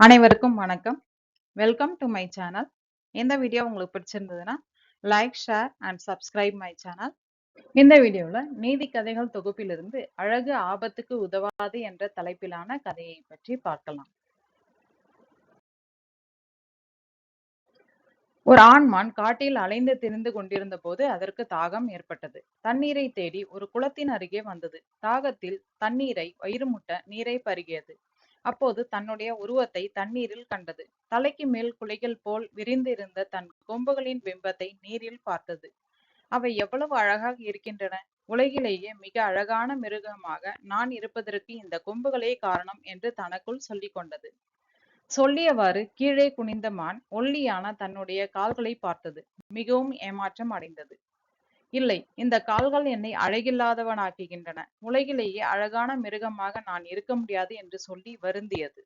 அனைவருக்கும் வணக்கம். Welcome to my channel இந்த வீடியோ உங்களுக்கு பிடிச்சிருந்ததுன்னா like share and subscribe my channel இந்த வீடியோவில் நீதி கதைகள் தொகுப்பிலிருந்து அழகு ஆபத்துக்கு உதவாது என்ற தலைப்பிலான கதையை பற்றி பார்க்கலாம். ஒரு ஆண்மான் காட்டில் அலைந்து திரிந்து கொண்டிருந்த போது அதற்கு தாகம் ஏற்பட்டது. தண்ணீரை தேடி ஒரு குளத்தின் அருகே வந்தது. தாகத்தில் தண்ணீரை வயிறு முட்ட நீரை பருகியது. அப்போது தன்னுடைய உருவத்தை தண்ணீரில் கண்டது. தலைக்கு மேல் குலைகள் போல் விரிந்திருந்த தன் கொம்புகளின் பிம்பத்தை நீரில் பார்த்தது. அவை எவ்வளவு அழகாக இருக்கின்றன. உலகிலேயே மிக அழகான மிருகமாக நான் இருப்பதற்கு இந்த கொம்புகளே காரணம் என்று தனக்குள் சொல்லி கொண்டது. சொல்லியவாறு கீழே குனிந்த மான் ஒல்லியான தன்னுடைய கால்களை பார்த்தது. மிகவும் ஏமாற்றம் அடைந்தது. இல்லை இந்த கால்கள் என்னை அழகில்லாதவனாக்குகின்றன. உலகிலேயே அழகான மிருகமாக நான் இருக்க முடியாது என்று சொல்லி வருந்தியது.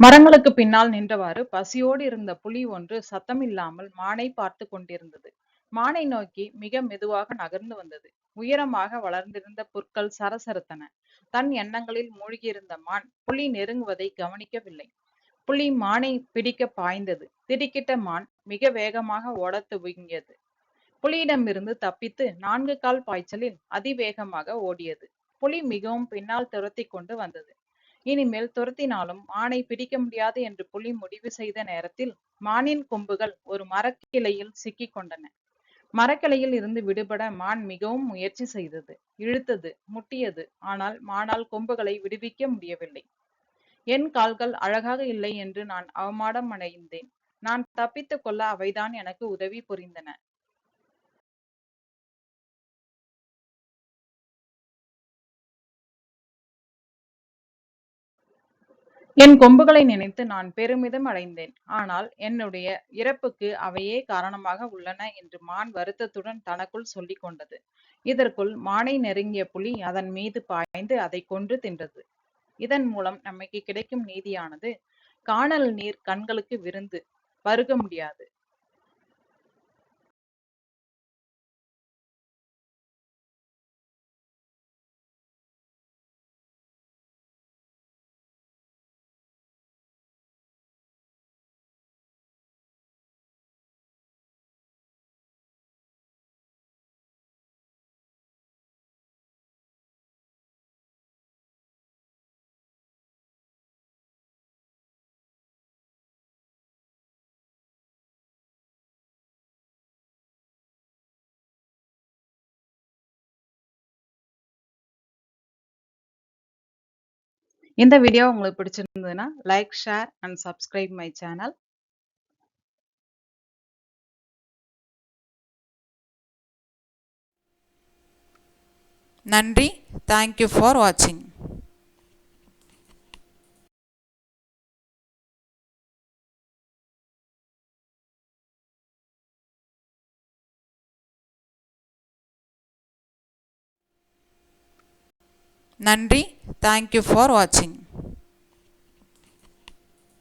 மரங்களுக்கு பின்னால் நின்றவாறு பசியோடு இருந்த புலி ஒன்று சத்தமில்லாமல் மானை பார்த்து கொண்டிருந்தது. மானை நோக்கி மிக மெதுவாக நகர்ந்து வந்தது. உயரமாக வளர்ந்திருந்த புற்கள் சரசரத்தன. தன் எண்ணங்களில் மூழ்கியிருந்த மான் புலி நெருங்குவதை கவனிக்கவில்லை. புலி மானை பிடிக்க பாய்ந்தது. திடுக்கிட்ட மான் மிக வேகமாக ஓடத் துவங்கியது. புலியிடமிருந்து தப்பித்து நான்கு கால் பாய்ச்சலில் அதிவேகமாக ஓடியது. புலி மிகவும் பின்னால் துரத்தி கொண்டு வந்தது. இனிமேல் துரத்தினாலும் மானை பிடிக்க முடியாது என்று புலி முடிவு செய்த நேரத்தில் மானின் கொம்புகள் ஒரு மரக்கிளையில் சிக்கிக் கொண்டன. மரக்கிளையில் இருந்து விடுபட மான் மிகவும் முயற்சி செய்தது. இழுத்தது முட்டியது. ஆனால் மானால் கொம்புகளை விடுவிக்க முடியவில்லை. என் கால்கள் அழகாக இல்லை என்று நான் அவமானம் அடைந்தேன். நான் தப்பித்துக் கொள்ள அவைதான் எனக்கு உதவி புரிந்தன. என் கொம்புகளை நினைத்து நான் பெருமிதம் அடைந்தேன். ஆனால் என்னுடைய இறப்புக்கு அவையே காரணமாக உள்ளன என்று மான் வருத்தத்துடன் தனக்குள் சொல்லிக் கொண்டது. இதற்குள் மானை நெருங்கிய புலி அதன் மீது பாய்ந்து அதை கொன்று தின்றது. இதன் மூலம் நமக்கு கிடைக்கும் நீதியானது காணல் நீர் கண்களுக்கு விருந்து பருக முடியாது. இந்த வீடியோ உங்களுக்கு பிடிச்சிருந்ததுன்னா like share and subscribe my channel நன்றி. தேங்க்யூ ஃபார் வாட்சிங் நன்றி தேங்க்யூ ஃபார் வாட்சிங்